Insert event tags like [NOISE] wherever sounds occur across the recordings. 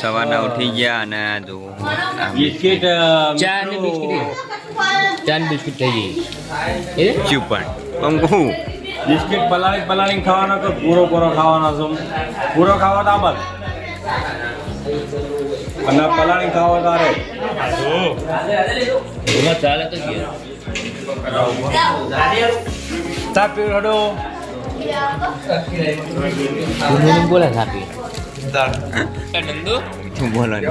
સવારના ઉઠી ગયા અને બિસ્કીટ જો બિસ્કિટ ચા ને બિસ્કિટ ચા ને બિસ્કિટ થઈ ગઈ. એ? ચૂપણ. પંકુ બિસ્કિટ પલાળી પલાળી ખાવાનો કે પૂરો પૂરો ખાવાનો છો? પૂરો ખાવા તો આબર અને પલાળી ખાવા તારે ચાલે તો ગયા ચા પીવ હડો બોલે સાપી. નંદુ બોલો ને?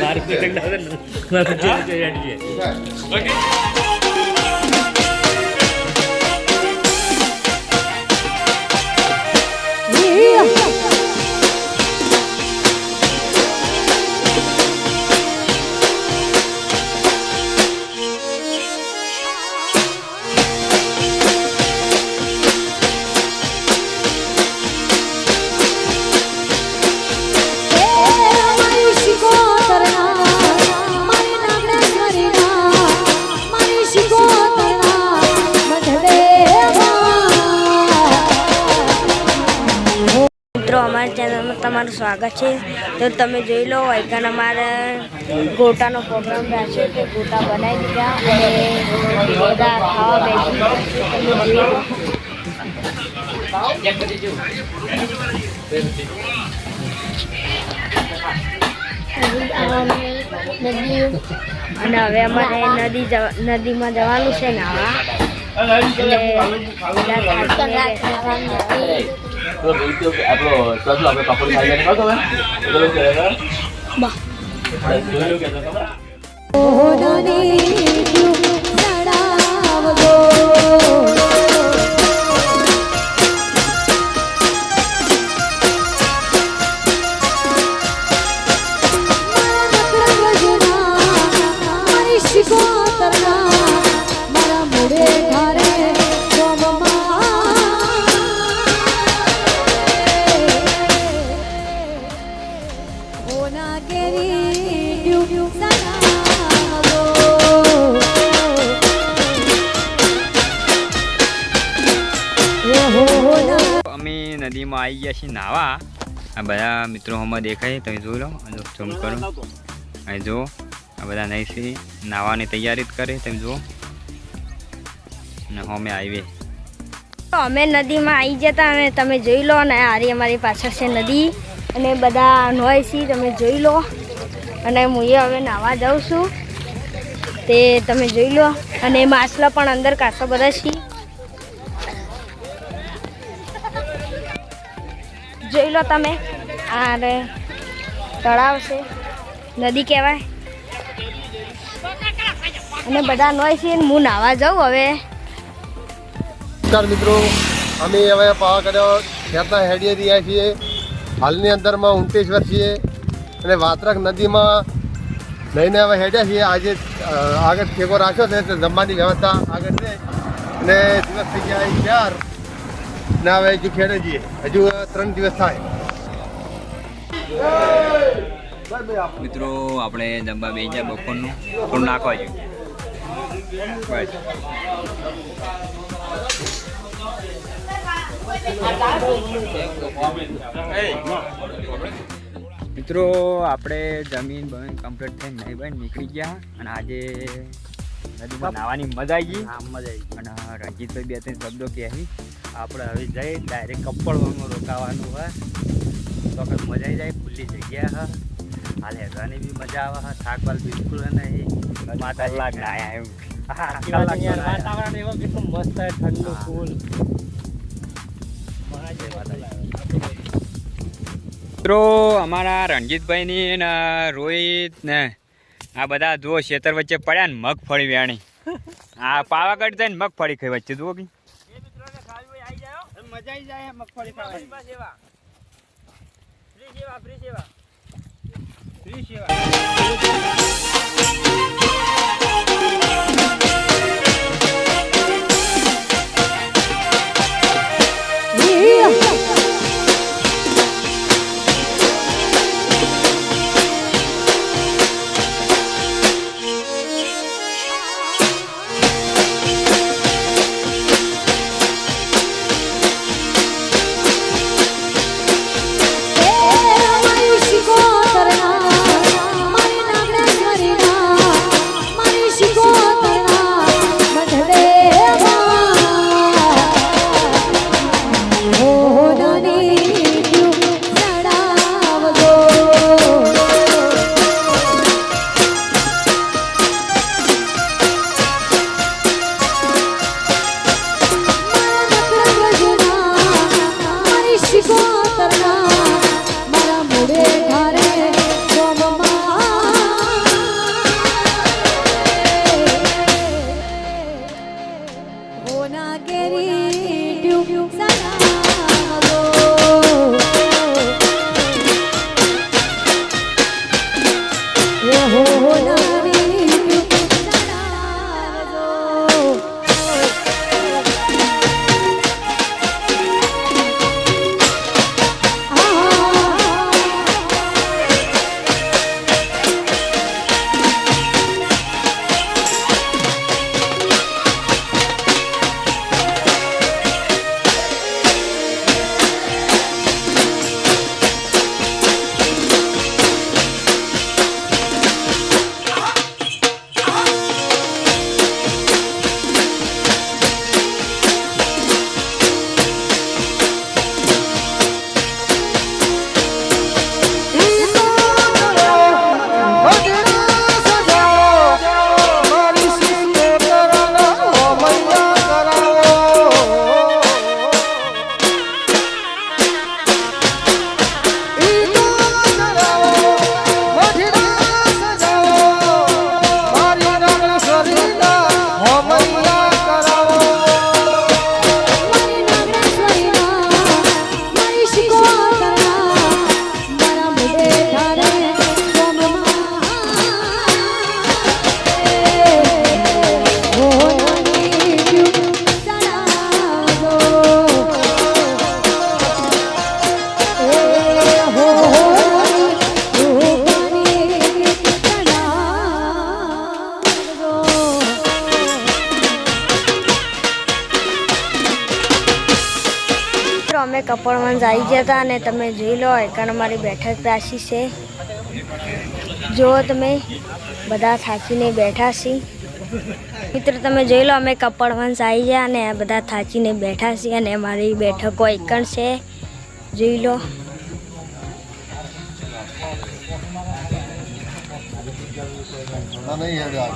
મારી મિત્રો તમારું સ્વાગત છે. તો તમે જોઈ લો વૈકાન અમારે ગોટાનો પ્રોગ્રામ રાખ્યો છે ગોટા બનાવી દીધા અને બધા ખાવા બેસી. અને હવે અમારે નદી નદીમાં જવાનું છે નાવા. એટલે Terus itu upload. Terus lu upload favorit kalian kau tuh kan? Terus ya kan? Bah. Terus dulu kita Oh. આવી ગયા છીએ નાવા. આ બધા મિત્રો હમણાં દેખાય તમે જોઈ લો ઝૂમ કરો. અહીં જુઓ આ બધા નહીં છે નાવાની તૈયારી જ કરે તમે જુઓ. અને અમે આવીએ અમે નદીમાં આવી જતા અને તમે જોઈ લો અને આરી અમારી પાછળ છે નદી. અને બધા નોય છે તમે જોઈ લો. અને હું હવે નાવા જાઉં છું. તે તમે જોઈ લો. અને માછલા પણ અંદર કાસો બધા છે. જોઈ લો તમે. આ તળાવ છે. નદી કહેવાય. અને બધા નોય છે હું નાવા જાઉં હવે. નમસ્કાર મિત્રો, અમે હવે પાવાગઢ ખેતના હેડીએ રહ્યા છીએ. હાલની અંદરમાં ઉંટેશ્વર છીએ અને વાત્રક નદીમાં લઈને હવે હેડ્યા છીએ. આજે આગળ ઠેકો રાખ્યો છે જમવાની વ્યવસ્થા આગળ છે. અને દિવસ થઈ ગયા ચાર. ને હવે હજુ ખેડે જઈએ. હજુ ત્રણ દિવસ થાય. મિત્રો આપણે જમવા બે જાય બપોરનું થોડું નાખવા જોઈએ. બસ. મિત્રો આપણે જમીન બમીન કમ્પ્લીટ થઈને નહીં ભાઈ નીકળી ગયા. અને આજે નદીમાં નાવાની મજા આવી ગઈ. મજા આવી અને રણજીતભાઈ બે ત્રણ શબ્દો કહી આપણે હવે જઈ ડાયરેક્ટ કપડવામાં રોકાવાનું હોય. તો વખત મજા આવી જાય ખુલ્લી જગ્યા હ હાલ હેરવાની બી મજા આવે હ થાકવાલ બિલકુલ નહીં. માતાજી લાગ ના એમ. વાતાવરણ એવો કેટલું મસ્ત ઠંડુ ફૂલ. મિત્રો અમારા રણજીતભાઈની ને રોહિત ને આ બધા જુઓ ખેતર વચ્ચે પડ્યા ને મગફળી વેણી. [LAUGHS] આ પાવાગઢ જઈને મગફળી ખાઈ વચ્ચે જુઓ કે. મજા આવી જાય મગફળી ખાવાની ફ્રી સેવા ફ્રી સેવા. ફ્રી સેવા. કપડવંશ આવી ગયા હતા અને તમે જોઈ લો, એકણ અમારી બેઠક રાશિ છે. જુઓ તમે, બધા થાચીને બેઠા છીએ મિત્રો, તમે જોઈ લો, અમે કપડવંશ આવી ગયા અને બધા થાચીને બેઠા છીએ અને અમારી બેઠકો એકણ છે. જોઈ લો. ના નહીં હેડ્યો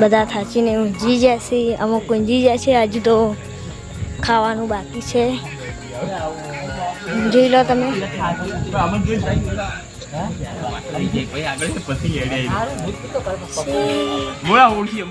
બધા થાચીને ઊંઘી છે અમુક ઊંઘી છે હજુ તો ખાવાનું બાકી છે. જોઈ લો તમે.